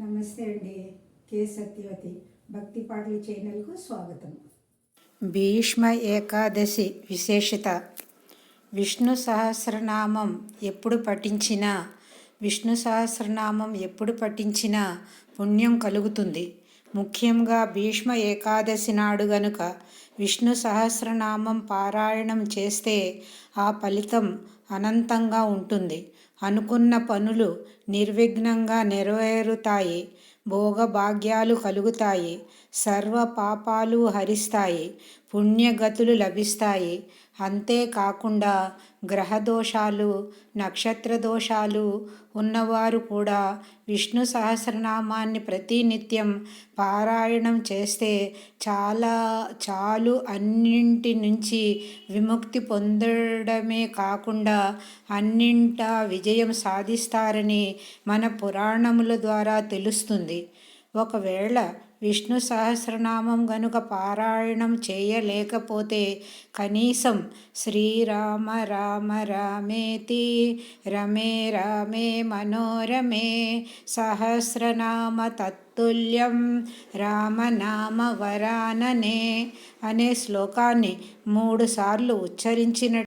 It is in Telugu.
నమస్తే అండి. కే సత్యవతి. భక్తి పాటలు ఛానల్కు స్వాగతం. భీష్మ ఏకాదశి విశేషత. విష్ణు సహస్రనామం ఎప్పుడు పఠించినా విష్ణు సహస్రనామం ఎప్పుడు పఠించినా పుణ్యం కలుగుతుంది. ముఖ్యంగా భీష్మ ఏకాదశి నాడు గనుక విష్ణు సహస్రనామం పారాయణం చేస్తే ఆ ఫలితం అనంతంగా ఉంటుంది. అనుకున్న పనులు నిర్విఘ్నంగా నెరవేరుతాయి. భోగభాగ్యాలు కలుగుతాయి. సర్వ పాపాలు హరిస్తాయి. పుణ్యగతులు లభిస్తాయి. అంతేకాకుండా గ్రహదోషాలు నక్షత్ర దోషాలు ఉన్నవారు కూడా విష్ణు సహస్రనామాన్ని ప్రతినిత్యం పారాయణం చేస్తే చాలా చాలు అన్నింటి నుంచి విముక్తి పొందడమే కాకుండా అన్నింటా విజయం సాధిస్తారని మన పురాణముల ద్వారా తెలుస్తుంది. ఒకవేళ విష్ణు సహస్రనామం గనుక పారాయణం చేయలేకపోతే కనీసం శ్రీరామ రామ రామేతి రమే రామే మనోరమే సహస్రనామ తత్తుల్యం రామనామ వరాననే అనే శ్లోకాన్ని మూడుసార్లు ఉచ్చరించిన